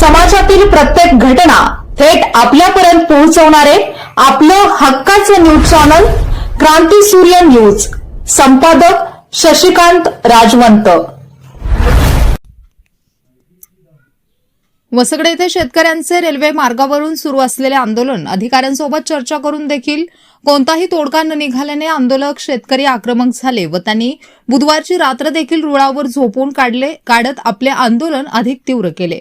समाजातील प्रत्येक घटना थेट आपल्यापर्यंत पोहोचवणारे आपलं हक्काचं न्यूज चॅनल क्रांती सूर्य न्यूज. संपादक शशिकांत राजवंत. वसगडे येथे शेतकऱ्यांचे रेल्वे मार्गावरून सुरू असलेले आंदोलन अधिकाऱ्यांसोबत चर्चा करून देखील कोणताही तोडगा न निघाल्याने आंदोलक शेतकरी आक्रमक झाले व त्यांनी बुधवारची रात्र देखील रुळावर झोपून काढले काढत आपले आंदोलन अधिक तीव्र केले.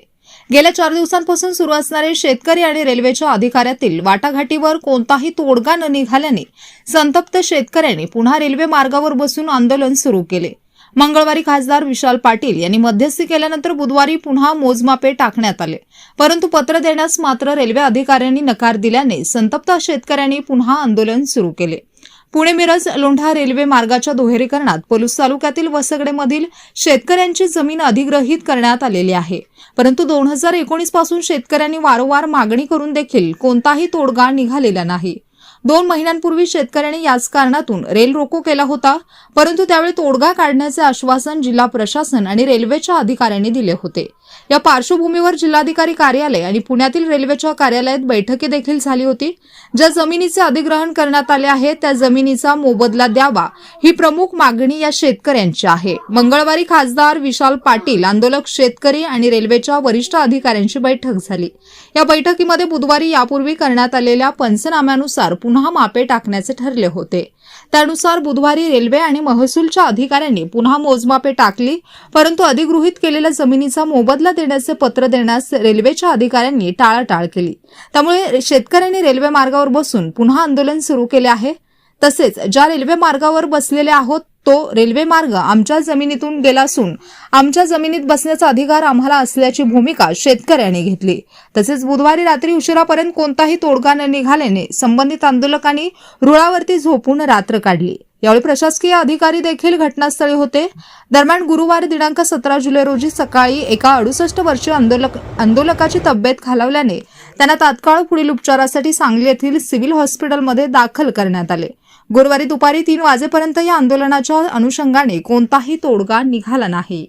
गेल्या चार दिवसांपासून सुरू असणारे शेतकरी आणि रेल्वेच्या अधिकाऱ्यातील वाटाघाटीवर कोणताही तोडगा न निघाल्याने संतप्त शेतकऱ्यांनी पुन्हा रेल्वे मार्गावर बसून आंदोलन सुरू केले. मंगळवारी खासदार विशाल पाटील यांनी मध्यस्थी केल्यानंतर बुधवारी पुन्हा मोजमापे टाकण्यात आले. परंतु पत्र देण्यास मात्र रेल्वे अधिकाऱ्यांनी नकार दिल्याने संतप्त शेतकऱ्यांनी पुन्हा आंदोलन सुरू केले. पुणे मिरज लोंढा रेल्वे मार्गाच्या दुहेरीकरणात पलूस तालुक्यातील वसगडेमधील शेतकऱ्यांची जमीन अधिग्रहित करण्यात आलेली आहे. परंतु दोन हजार एकोणीसपासून शेतकऱ्यांनी वारंवार मागणी करून देखील कोणताही तोडगा निघालेला नाही. दोन महिन्यांपूर्वी शेतकऱ्यांनी याच कारणातून रेल रोको केला होता परंतु त्यावेळी तोडगा काढण्याचे आश्वासन जिल्हा प्रशासन आणि रेल्वेच्या अधिकाऱ्यांनी दिले होते. या पार्श्वभूमीवर जिल्हाधिकारी कार्यालय आणि पुण्यातील रेल्वेच्या कार्यालयात बैठकी देखील झाली होती. ज्या जमिनीचे अधिग्रहण करण्यात आले आहे त्या जमिनीचा मोबदला द्यावा ही प्रमुख मागणी या शेतकऱ्यांची आहे. मंगळवारी खासदार विशाल पाटील आंदोलक शेतकरी आणि रेल्वेच्या वरिष्ठ अधिकाऱ्यांची बैठक झाली. या बैठकीमध्ये बुधवारी यापूर्वी करण्यात आलेल्या पंचनाम्यानुसार पुन्हा मापे टाकण्याचे ठरले होते. त्यानुसार बुधवारी रेल्वे आणि महसूलच्या अधिकाऱ्यांनी पुन्हा मोजमापे टाकली परंतु अधिगृहित केलेल्या जमिनीचा मोबदला देण्याचे पत्र देण्यास रेल्वेच्या अधिकाऱ्यांनी टाळाटाळ केली. त्यामुळे शेतकऱ्यांनी रेल्वे मार्गावर बसून पुन्हा आंदोलन सुरू केले आहे. तसेच ज्या रेल्वे मार्गावर बसलेले आहोत तो रेल्वे मार्ग आमच्या जमिनीतून गेला असून आमच्या जमिनीत बसण्याचा अधिकार आम्हाला असल्याची भूमिका शेतकऱ्यांनी घेतली. तसेच बुधवारी रात्री उशिरापर्यंत कोणताही तोडगा न निघाल्याने संबंधित आंदोलकांनी रुळावरती झोपून रात्र काढली. यावेळी प्रशासकीय अधिकारी देखील घटनास्थळी होते. दरम्यान गुरुवार दिनांक सतरा जुलै रोजी सकाळी एका अडुसष्ट वर्षीय आंदोलक आंदोलकाची तब्येत खालावल्याने त्यांना तात्काळ पुढील उपचारासाठी सांगली येथील सिव्हिल हॉस्पिटलमध्ये दाखल करण्यात आले. गुरुवारी दुपारी तीन वाजेपर्यंत या आंदोलनाच्या अनुषंगाने कोणताही तोडगा निघाला नाही.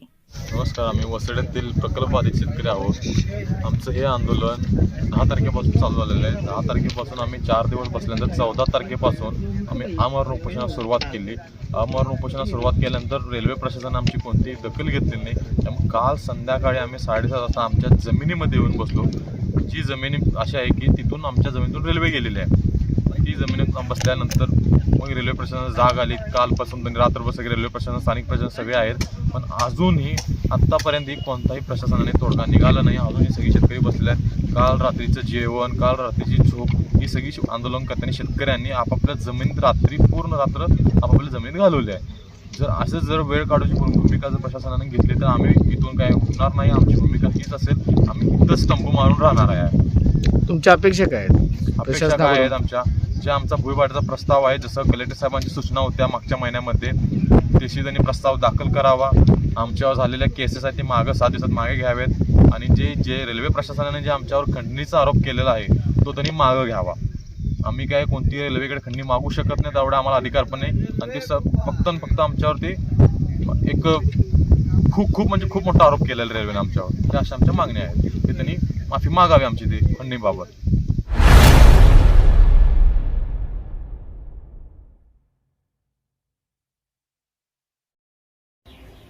नमस्कार आम्ही वसड्यातील प्रकल्प बाधित शेतकरी आहोत. आमचं हे आंदोलन दहा तारखेपासून चालू झालेलं आहे. दहा तारखेपासून आम्ही चार दिवस बसल्यानंतर चौदा तारखेपासून आम्ही आमरण उपोषणास सुरुवात केली. आमरण उपोषणास सुरुवात केल्यानंतर रेल्वे प्रशासन आमची कोणतीही दखल घेतली नाही. त्यामुळे काल संध्याकाळी आम्ही साडेसात वाजता आमच्या जमिनीमध्ये येऊन बसलो. जी जमिनी अशी आहे की तिथून आमच्या जमिनीतून रेल्वे गेलेली आहे. जमिनीत बसल्यानंतर मग रेल्वे प्रशासनाला जाग आली. कालपासून त्यांनी रात्रभर सगळे रेल्वे प्रशासन स्थानिक प्रशासन सगळे आहेत. पण अजूनही आत्तापर्यंत कोणताही प्रशासनाने तोडगा निघाला नाही. अजूनही सगळी शेतकरी बसले आहेत. काल रात्रीचं जेवण काल रात्रीची झोप ही सगळी आंदोलन करताना शेतकऱ्यांनी आपापल्या जमिनीत रात्री पूर्ण रात्र आपापल्या जमिनीत घालवली आहे. जर असं जर वेळ काढूची भूमिका जर प्रशासनाने घेतली तर आम्ही इथून काय होणार नाही. आमची भूमिका हीच असेल. आम्ही इथंच तंबू मारून राहणार आहे. तुमच्या अपेक्षा काय आहेत? अपेक्षा काय? आहेत आमच्या? जे आमचा भूमिवाढीचा प्रस्ताव आहे जसं कलेक्टर साहेबांची सूचना होत्या मागच्या महिन्यामध्ये तशी त्यांनी प्रस्ताव दाखल करावा. आमच्यावर झालेल्या केसेस आहेत ते मागं सात दिवसात मागे घ्यावेत. आणि जे जे रेल्वे प्रशासनाने जे आमच्यावर खंडणीचा आरोप केलेला आहे तो त्यांनी मागं घ्यावा. आम्ही काय कोणती रेल्वेकडे खंडणी मागू शकत नाही तेवढा आम्हाला अधिकार पण नाही. आणि ते स- फक्त आणि फक्त आमच्यावरती एक खूप खूप म्हणजे खूप मोठा आरोप केलेला रेल्वेने आमच्यावर. त्या अशा आमच्या मागण्या आहेत. ते त्यांनी माफी मागावी आमची ते खंडणीबाबत.